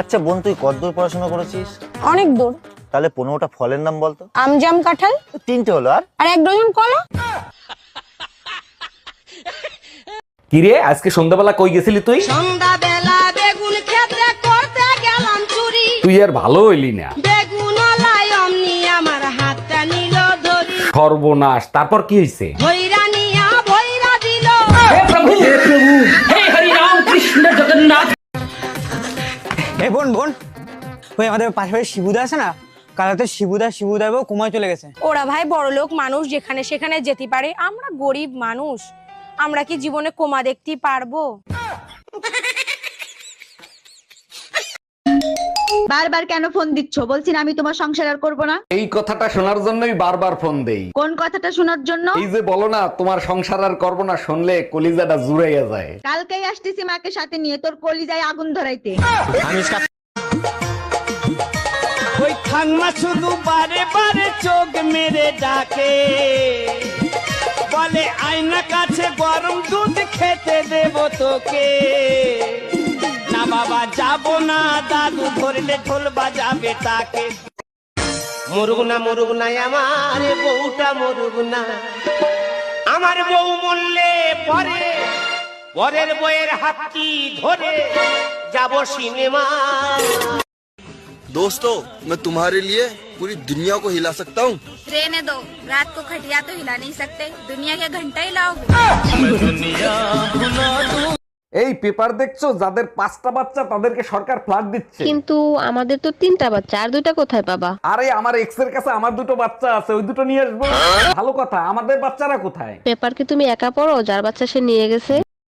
আচ্ছা বোন তুই কতদূর পড়াশোনা করেছিস? অনেক দূর। তাহলে পনেরোটা ফলের নাম বলতো আমজাম কাঁঠাল। তিনটে হলো আর? আর এক ডজন কলা। কিরে আজকে সন্ধ্যাবেলা কই গেছিলি তুই? সন্ধ্যাবেলা বেগুন ক্ষেত্রে করতে গেলাম চুরি। তুই আর ভালো হইলি না। বেগুন অমনি আমার হাতটা নিল ধরি। সর্বনাশ। তারপর কি হয়েছে ভৈরা নিয়া ভৈরা দিল। এই ওই আমাদের পাশে বাড়ির শিবুদা আছে না? কাল রাতে শিবুদা শিবুদা বউ কোমায় চলে গেছে। ওরা ভাই বড়লোক মানুষ যেখানে সেখানে যেতে পারে। আমরা গরিব মানুষ। আমরা কি জীবনে কোমা দেখতে পারব? বারবার কেন ফোন দিচ্ছ? বলছি না আমি তোমার সংসার আর করব না। এই কথাটা শোনার জন্যই বারবার ফোন দেই। কোন কথাটা শোনার জন্য? এই যে বলো না তোমার সংসার আর করব না শুনলে কলিজাটা জুড়াইয়া যায়। কালকেই আসতেছি মাকে সাথে নিয়ে তোর কলিজায় আগুন ধরাইতে। ওই ঠাংমা শুধু বারে বারে চোখ মেরে ডাকে। বলে, আয়না কাছে গরম দুধ খেতে দেব তোকে। না বাবা, যাব না, দাদু ধরলে ঢোল বাজাবে তাকে। মরুক না মরুক না, আমার বউটা মরুক না। আমার বউ মরলে পরে, পরের বইয়ের হাতটি ধরে যাব সিনেমা। दोस्तों मैं तुम्हारे लिए पूरी दुनिया को हिला सकता हूँ रहने दो रात को खटिया तो हिला नहीं सकते दुनिया के घंटा हिलाओगे এই পেপার দেখছো যাদের পাঁচটা বাচ্চা তাদেরকে সরকার ফ্ল্যাট দিচ্ছে কিন্তু আমাদের তো তিনটা বাচ্চা আর দুইটা কোথায় পাবা আরে আমার এক্স এর কাছে আমার দুটো বাচ্চা আছে ওই দুটো নিয়ে আসবো ভালো কথা আমাদের বাচ্চারা কোথায় পেপার কি তুমি একা পড়ো যার বাচ্চা সে নিয়ে গেছে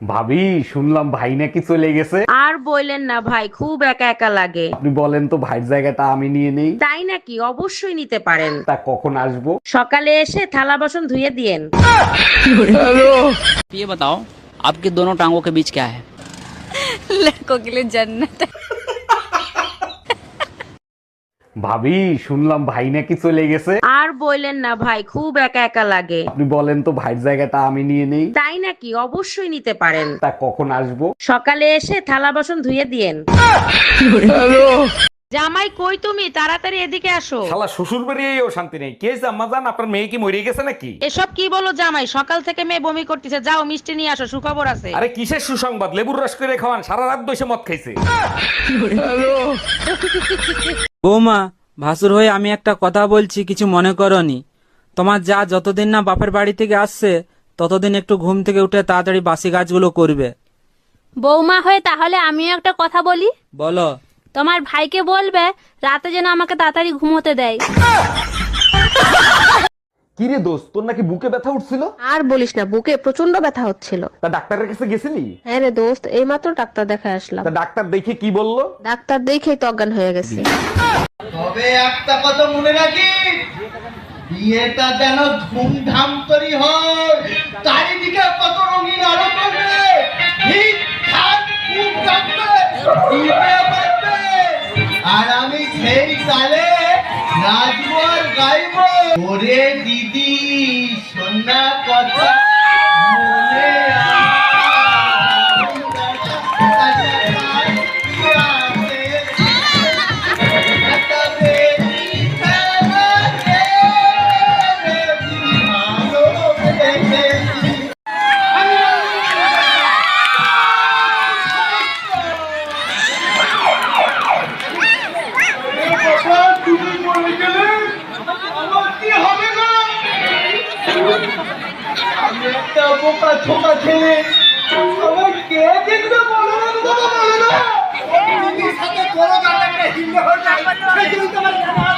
ভাবি শুনলাম ভাই নাকি চলে গেছে আর বললেন না ভাই খুব একা একা লাগে আপনি বলেন তো ভাইয়ের জায়গাটা আমি নিয়ে নেই তাই নাকি অবশ্যই নিতে পারেন তা কখন আসবো সকালে এসে থালা বাসন ধুয়ে দিয়েন ये बताओ आपके दोनों टांगों के बीच क्या है लड़कों के लिए जन्नत ভাবি শুনলাম ভাই নাকি চলে গেছে। আর বললেন না ভাই খুব একা একা লাগে। আপনি বলেন তো ভাইয়ের জায়গাটা আমি নিয়ে নেই। তাই নাকি? অবশ্যই নিতে পারেন। তা কখন আসব? সকালে এসে থালা বাসন ধুয়ে দিয়েন। জামাই কই তুমি? তাড়াতাড়ি এদিকে আসো। শালা শ্বশুর বেরিয়েও শান্তি নেই। কে জাম্মা জান আপনার মেয়ে কি মরে গেছে নাকি? এসব কি বলো জামাই? সকাল থেকে মেয়ে বমি করতেছে। যাও মিষ্টি নিয়ে আসো সুখবর আছে। আরে কিসের সুসংবাদ? লেবুর রস করে খাওয়ান। সারা রাত বসে মদ খাইছে। বৌমা ভাসুর হয়ে আমি একটা কথা বলছি কিছু মনে করনি। তোমার যা যতদিন না বাপের বাড়ি থেকে আসছে ততদিন একটু ঘুম থেকে উঠে তাড়াতাড়ি বাসি কাজগুলো করবে। বৌমা হয়ে তাহলে আমিও একটা কথা বলি? বলো। তোমার ভাইকে বলবে রাতে যেন আমাকে তাড়াতাড়ি ঘুমোতে দেয়। কি রে দোস্ত তোর নাকি বুকে ব্যথা উঠছিল? আর বলিস না বুকে প্রচণ্ড ব্যথা হচ্ছিল। তা ডাক্তারের কাছে গেছিলি? হ্যাঁ রে দোস্ত এইমাত্র ডাক্তার দেখা আসলাম। তা ডাক্তার দেখে কি বলল? ডাক্তার দেখেই তো অজ্ঞান হয়ে গেছে। তবে একটা কথা মনে রাখি বিয়েটা যেন ধুমধাম করি হয়। তালে নাচবো আর গাইবো। ওরে দিদি সোনা কথা মনে একটা বোকা ছোকা ছেলে আমার কে দেখবে বলো না বলো না দিদির সাথে বড় ব্যাপারটা হিন্দু হয়ে যায় সেই জন্য তো